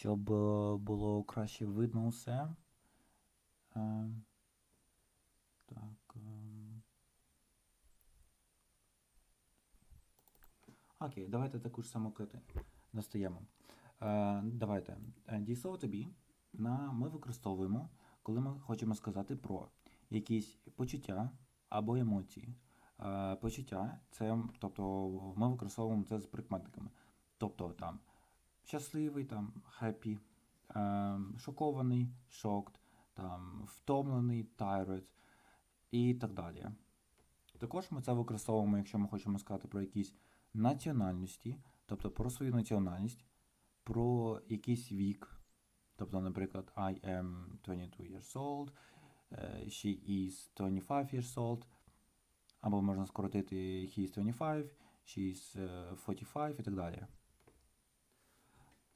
щоб було краще видно усе. Е, Так. ем. Окей, давайте таку ж саму кити достаємо. Е, давайте. Е, Дієслово тобі на, ми використовуємо, коли ми хочемо сказати про якісь почуття або емоції. Е, почуття це, тобто ми використовуємо це з прикметниками. Тобто там щасливий, там happy, е, шокований, shocked, там втомлений, tired і так далі. Також ми це використовуємо, якщо ми хочемо сказати про якісь національності, тобто про свою національність, про якийсь вік. Тобто, наприклад, I am 22 years old, е, she is 25 years old, або можна скоротити he is 25, she is е, 45 і так далі.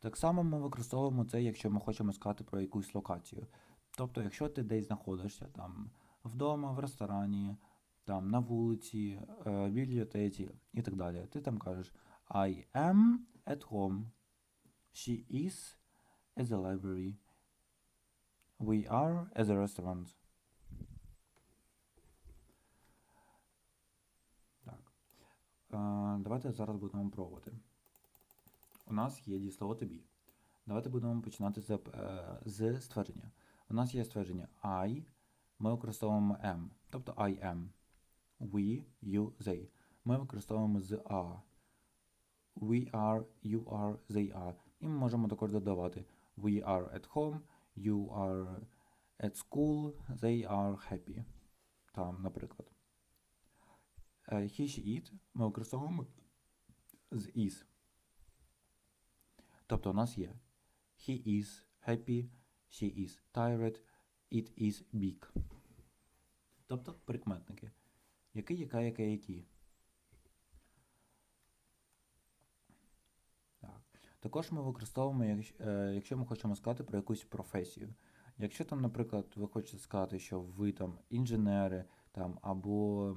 Так само ми використовуємо це, якщо ми хочемо сказати про якусь локацію. Тобто, якщо ти десь знаходишся, там вдома, в ресторані, там на вулиці, е, в бібліотеці і так далі, ти там кажеш I am at home. She is at the library. We are at the restaurant. Так. Е, давайте зараз будемо пробувати. У нас є дієслово тобі. Давайте будемо починати з, е, з ствердження. У нас є ствердження I, ми використовуємо am, тобто I am. We, you, they. Ми використовуємо з are. We are, you are, they are. І ми можемо також додавати We are at home, you are at school, they are happy. Там, наприклад. Е, He, she, it ми використовуємо з is. Тобто у нас є He is happy, she is tired, it is big. Тобто прикметники. Який, яка, яке, які. Так. Також ми використовуємо, якщо, е, ми хочемо сказати про якусь професію. Якщо там, наприклад, ви хочете сказати, що ви там інженери, там, або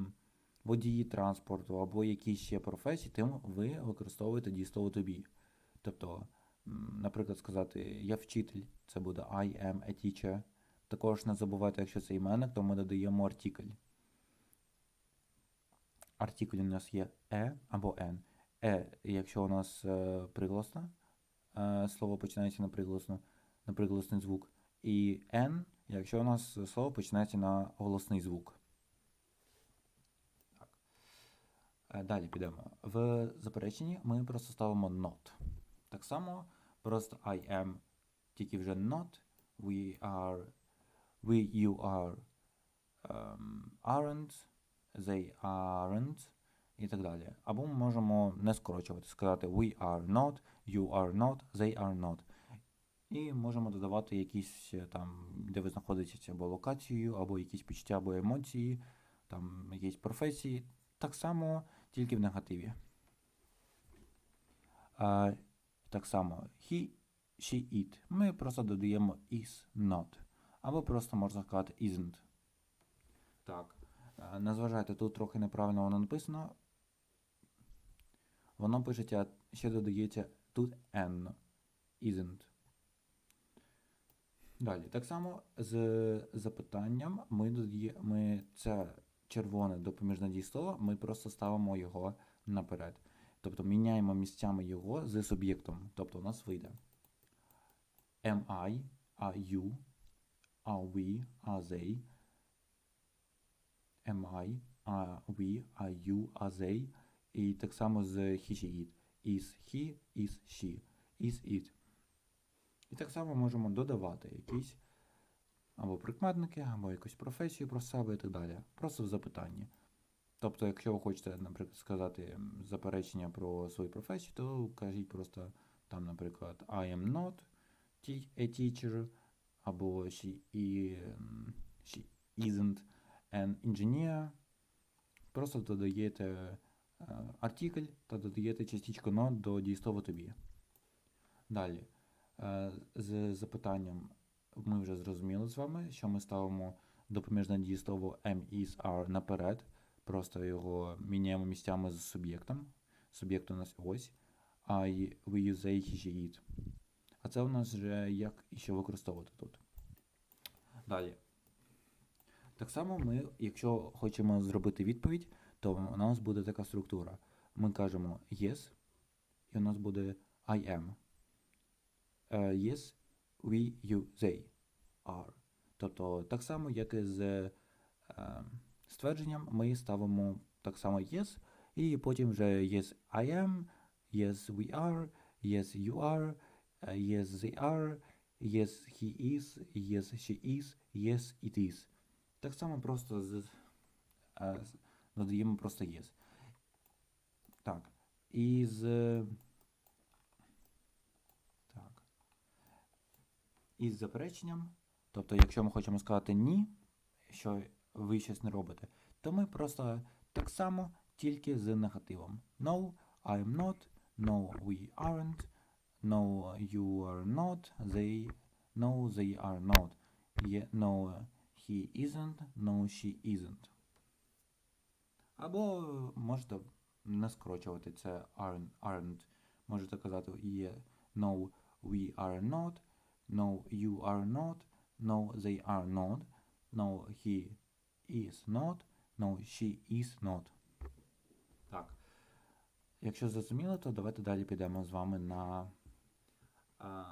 водії транспорту, або якісь ще професії, тим ви використовуєте дієслово тобі. Тобто, наприклад, сказати я вчитель, це буде I am a teacher. Також не забувайте, якщо це іменник, то ми додаємо артикль. Артикль у нас є е або n. Е, якщо у нас е, приголосна, е, слово починається на приголосну, на приголосний звук. І n, якщо у нас слово починається на голосний звук. Так. Далі підемо. В запереченні ми просто ставимо not. Так само, просто I am, тільки вже not, we are, we, you are, um, aren't, they aren't і так далі. Або ми можемо не скорочувати, сказати we are not, you are not, they are not. І можемо додавати якісь е, там, де ви знаходитеся або локацію, або якісь почуття, або емоції, там якісь професії. Так само, тільки в негативі. Так само he, she, it. Ми просто додаємо is not. Або просто можна сказати isn't. Так. е, Не зважайте, тут трохи неправильно воно написано. Воно пишеться, ще додається тут n. Isn't. Далі. Так само з запитанням ми додає, ми це червоне допоміжне дієслово, ми просто ставимо його наперед. Тобто міняємо місцями його з суб'єктом. Тобто у нас вийде am I, are you, are we, are they, am I, are we, are you, are they. І так само з he, she, it. Is he, is she, is it. І так само можемо додавати якісь або прикметники, або якусь професію про себе і так далі. Просто в запитанні. Тобто, якщо ви хочете, наприклад, сказати заперечення про свою професію, то кажіть просто там, наприклад, I am not a teacher, або she, she isn't an engineer. Просто додаєте е, артикль та додаєте частичку not до дієслова тобі. Далі. Е, З запитанням ми вже зрозуміли з вами, що ми ставимо допоміжне дієслово am, is, are наперед. Просто його міняємо місцями з суб'єктом. Суб'єкт у нас ось. I, we, they, he, it. А це у нас вже як і що використовувати тут. Далі. Так само ми, якщо хочемо зробити відповідь, то у нас буде така структура. Ми кажемо yes, і у нас буде I am. Е, yes, we, you, they are. Тобто так само, як і з е, ствердженням, ми ставимо так само yes, і потім вже yes, I am, yes, we are, yes, you are, yes, they are, yes, he is, yes, she is, yes, it is. Так само просто з, е, додаємо просто yes. Так. І з. Так. І з запереченням. Тобто, якщо ми хочемо сказати ні, що ви щось не робите, то ми просто так само, тільки з негативом. No, I'm not, no, we aren't, no, you are not, they, no, they are not, no, he isn't, no, she isn't. Або можете не скорочувати це aren't, aren't. Можете казати є no, we are not, no, you are not, no, they are not, no, he is not, no, she is not. Так. Якщо зрозуміло, то давайте далі підемо з вами на.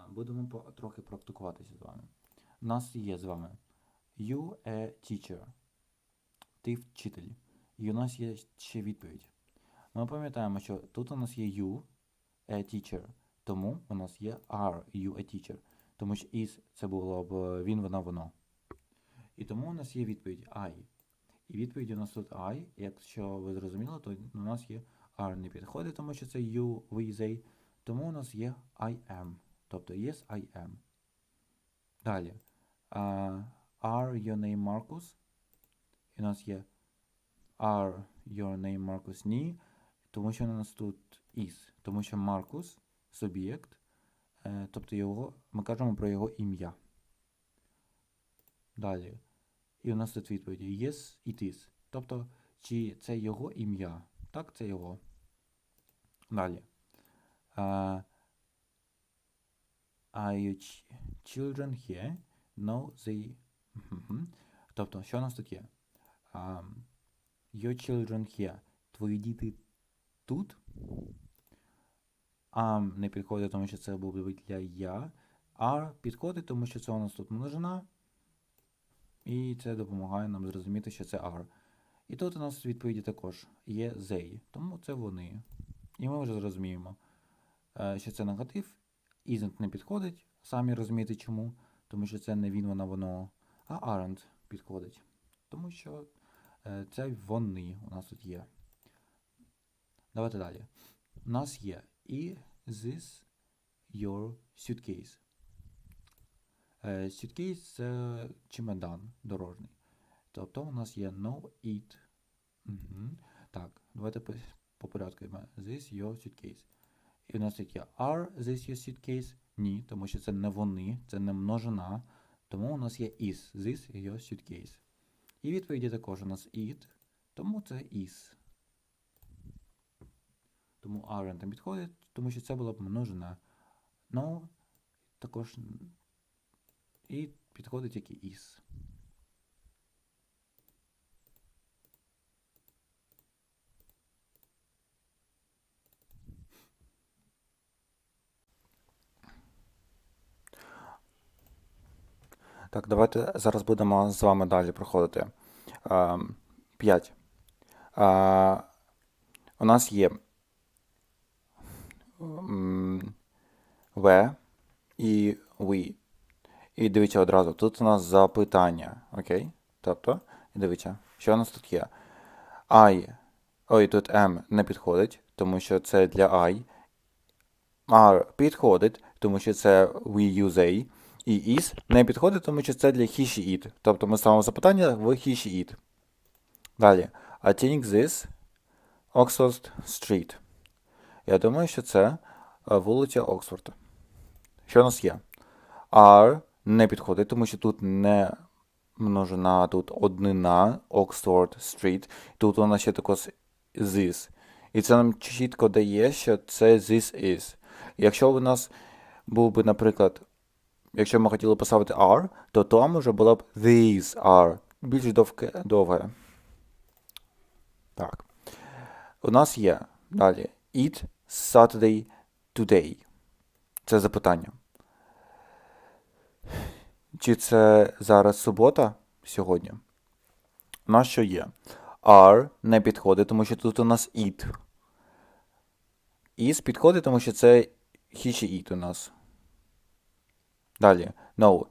Будемо трохи практикуватися з вами. У нас є з вами You a teacher. Ти вчитель. І у нас є ще відповідь. Ми пам'ятаємо, що тут у нас є you, a teacher. Тому у нас є are you a teacher. Тому що is це було б він, вона, воно. І тому у нас є відповідь I. І відповідь у нас тут I. Якщо ви зрозуміли, то у нас є are не підходить, тому що це you, we, they. Тому у нас є I am. Тобто yes, I am. Далі. А, are your name Marcus? І у нас є are your name Marcus? Ні. Тому що у нас тут is. Тому що Маркус суб'єкт. Е, тобто його, ми кажемо про його ім'я. Далі. І у нас тут відповіді yes, it is. Тобто, чи це його ім'я? Так, це його. Далі. Uh, are your children here? No, they. Тобто, що у нас тут є? Um, your children here. Твої діти тут. Am не підходить, тому що це буде для я. Are підходить, тому що це у нас тут множина. І це допомагає нам зрозуміти, що це are. І тут у нас відповіді також є they, тому це вони. І ми вже зрозуміємо, е, що це негатив. Isn't не підходить, самі розумієте чому. Тому що це не він, вона, воно. А aren't підходить. Тому що е, це вони у нас тут є. Давайте далі. У нас є і this your suitcase. Е, Suitcase – це чемодан дорожній. Тобто у нас є no it. Угу. Так, давайте по, по порядку. This your suitcase. І у нас тут є are this your suitcase? Ні, тому що це не вони, це не множина. Тому у нас є is this your suitcase. І відповіді також у нас it, тому це is. Тому aren't не підходить, тому що це була б множина. No також і підходить і is. Так, давайте зараз будемо з вами далі проходити. Ем, П'ять. Е, У нас є we і we. І дивіться одразу, тут у нас запитання. Окей? Тобто, і дивіться, що у нас тут є? I. Ой, тут M не підходить, тому що це для I. R підходить, тому що це we use they. І is не підходить, тому що це для he, she, it. Тобто ми ставимо запитання в he, she, it. Далі. I think this Oxford Street. Я думаю, що це е, вулиця Оксфорда. Що у нас є? R не підходить, тому що тут не множина, тут однина Oxford Street. Тут нас ще також this. І це нам чітко дає, що це this is. Якщо у нас був би, наприклад, якщо ми хотіли поставити are, то там уже було б these are. Більш довге. Так. У нас є далі Eat Saturday today. Це запитання. Чи це зараз субота сьогодні? У нас що є? Are не підходить, тому що тут у нас eat. Is підходить, тому що це he чи eat у нас. Далі. No.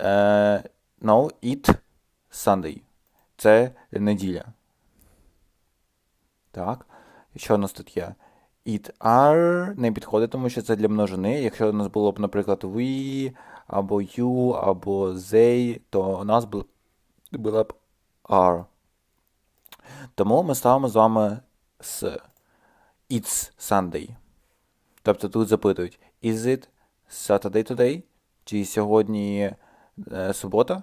Е, no, eat Sunday. Це неділя. Так. Що у нас тут є? It are не підходить, тому що це для множини. Якщо у нас було б, наприклад, we, або you, або they, то у нас бу- було б are. Тому ми ставимо з вами с It's Sunday. Тобто тут запитують Is it Saturday today? Чи сьогодні е, субота?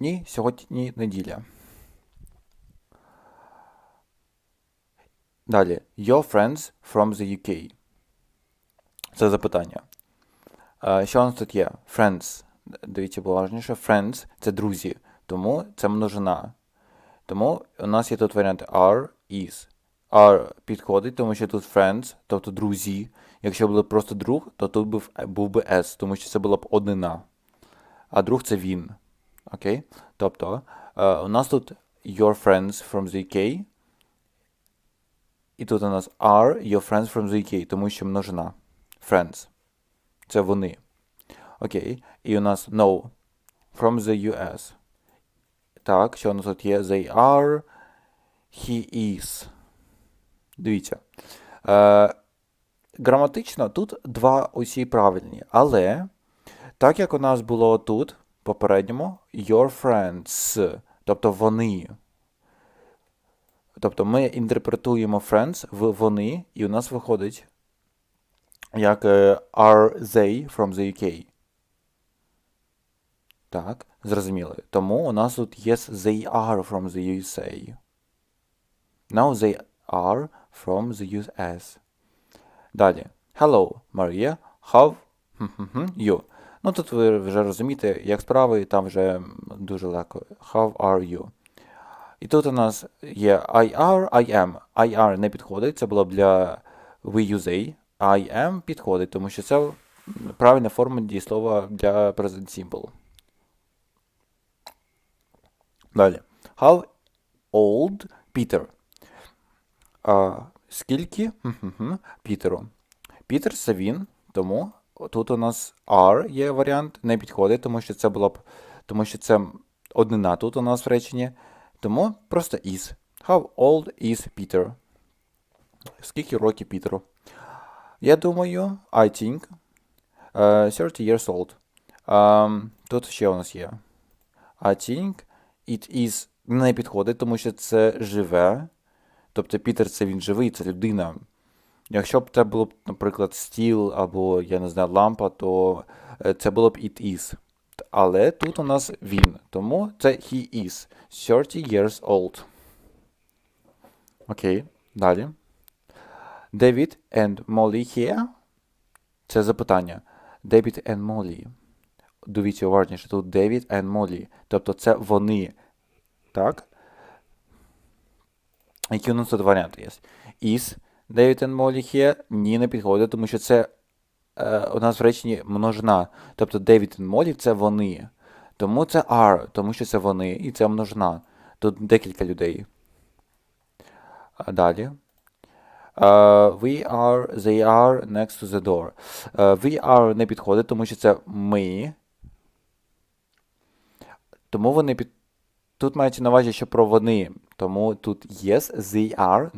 Ні, сьогодні неділя. Далі. Your friends from the UK. Це запитання. Що у нас тут є? Friends. Дивіться уважніше. Friends це друзі. Тому це множина. Тому у нас є тут варіант are, is. Are підходить, тому що тут friends, тобто друзі. Якщо було просто друг, то тут був, був би s, тому що це була б однина. А друг це він. Окей? Тобто, е, у нас тут your friends from the UK. І тут у нас are your friends from the UK, тому що множина. Friends. Це вони. Окей. І у нас no from the US. Так, що у нас тут є? They are. He is. Дивіться. Е, граматично тут два усі правильні. Але, так як у нас було тут, попередньому, your friends, тобто вони. Тобто ми інтерпретуємо friends в вони, і у нас виходить як е, are they from the UK. Так, зрозуміли. Тому у нас тут yes, they are from the USA. Now they are from the US. Далі. Hello, Maria. How you? Ну тут ви вже розумієте, як справи, там вже дуже легко. How are you? І тут у нас є I are, I am. I are не підходить, це було б для we use a. I am підходить, тому що це правильна форма дієслова для present simple. Далі. How old Peter? А, скільки Пітеру? Пітер це він, тому тут у нас are є варіант, не підходить, тому що це було б, тому що це однина тут у нас в реченні. Тому просто is. How old is Peter? Скільки років Пітеру? Я думаю, I think uh, 30 years old. Um, тут ще у нас є. I think it is не підходить, тому що це живе. Тобто Пітер це він живий, це людина. Якщо б це було б, наприклад, стіл або, я не знаю, лампа, то е, це було б it is. Але тут у нас він, тому це he is 30 years old. Окей, далі. David and Molly here. Це запитання. David and Molly. Дивіться уважніше, тут David and Molly. Тобто це вони. Так? Які у нас тут варіанти є? Is David and Molly here? Ні, не підходить, тому що це е, у нас в реченні множина. Тобто David and Molly це вони. Тому це are, тому що це вони, і це множина. Тут декілька людей. Далі. We are, they are next to the door. We are не підходить, тому що це ми. Тому вони під... Тут мається на увазі, що про вони. Тому тут yes, they are